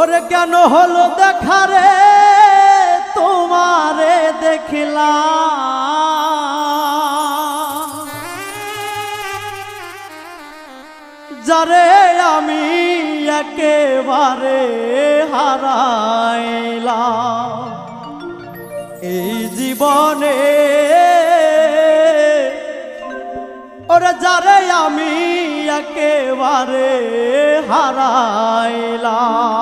ওরে কেন হলো দেখারে তোমারে দেখলাম। যারে আমি একেবারে হারাইলাম। এই জীবনে ওরে যারে আমি একেবারে হারাইলাম।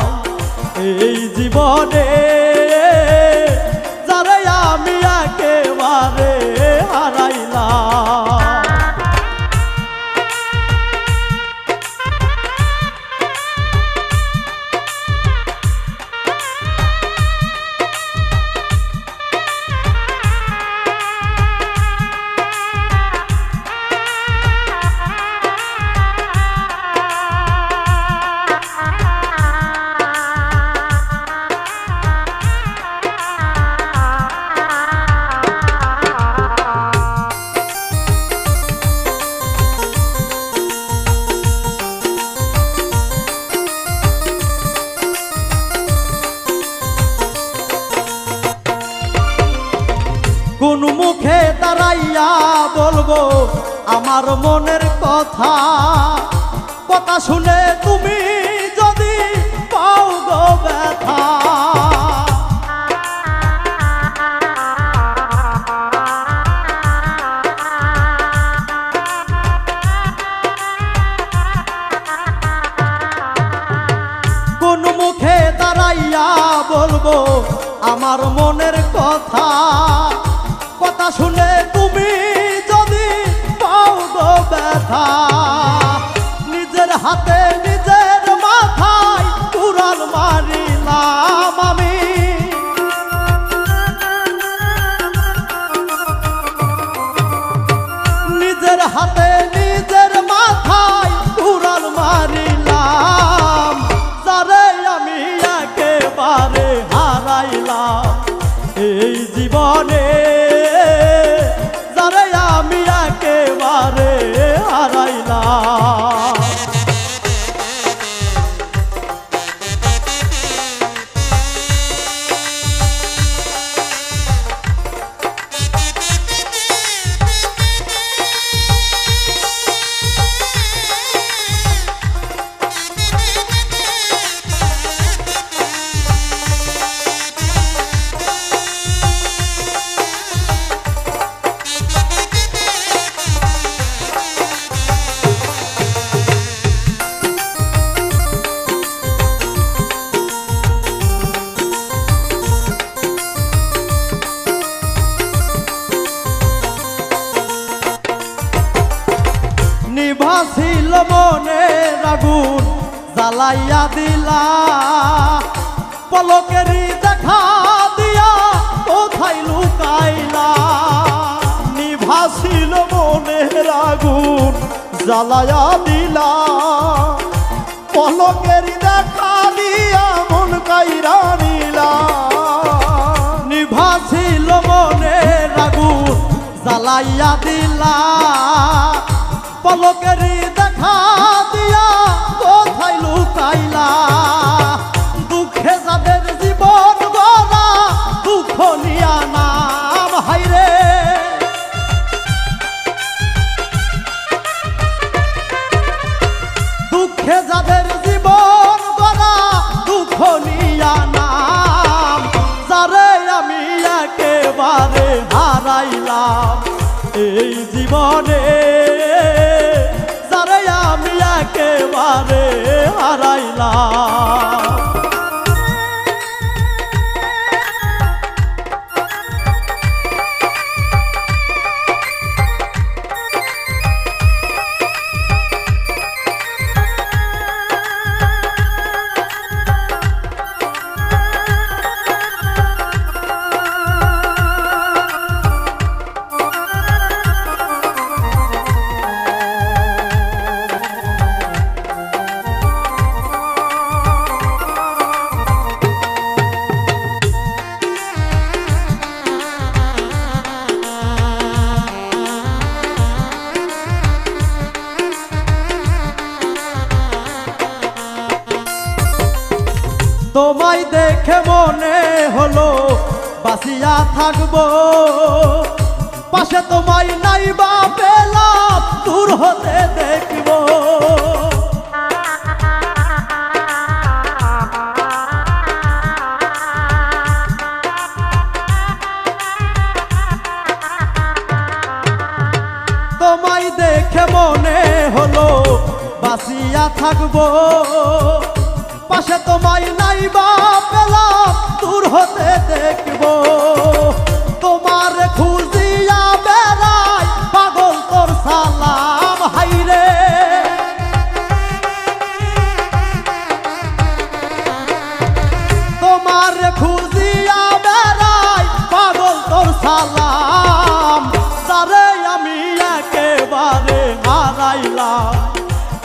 বলব আমার মনের কথা। কথা শুনে তুমি যদি পাও গো ব্যথা। কোন মুখে দাঁড়াইয়া বলব, আমার মনের কথা। কথা শুনে নিজের হাতে জ্বালাইয়া দিলা। পলকেরই দেখা দিয়া কোথায় লুকাইলা? নিভাছিল মনের আগুন, জ্বালাইয়া দিলা। পলকেরই দেখা দিয়া মন কাইরা নিলা। নিভাছিল মনের আগুন, জ্বালাইয়া দিলা। পলকেরই দেখা এই জীবনে দেখে মনে হলো বাসিয়া থাকব। পাশে তোমায় নাই বা পেলাম দূর হতে দেখব। তোমায় দেখে মনে হলো বাসিয়া থাকব। পাশে তোমায় নাই বা পেলাম, দূর হতে দেখব। তোমার খুঁজিয়া বেড়াই পাগল তোর সালাম হাইরে তোমার খুঁজিয়া বেড়াই পাগল তোর সালাম, তারে আমি একেবারে হারাইলাম।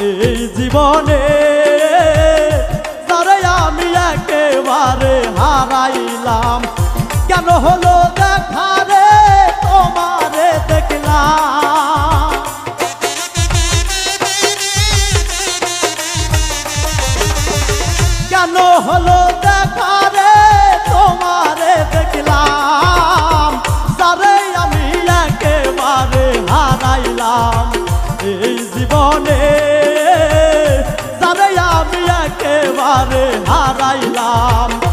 এই জীবনে বারে হারাইলাম। কেন হলো দেখারে তোমারে দেখলাম। কেন হলো দেখারে তোমারে দেখলাম। সারে আমি একেবারে হারাইলাম। এই জীবনে তোমারে হারাইলাম।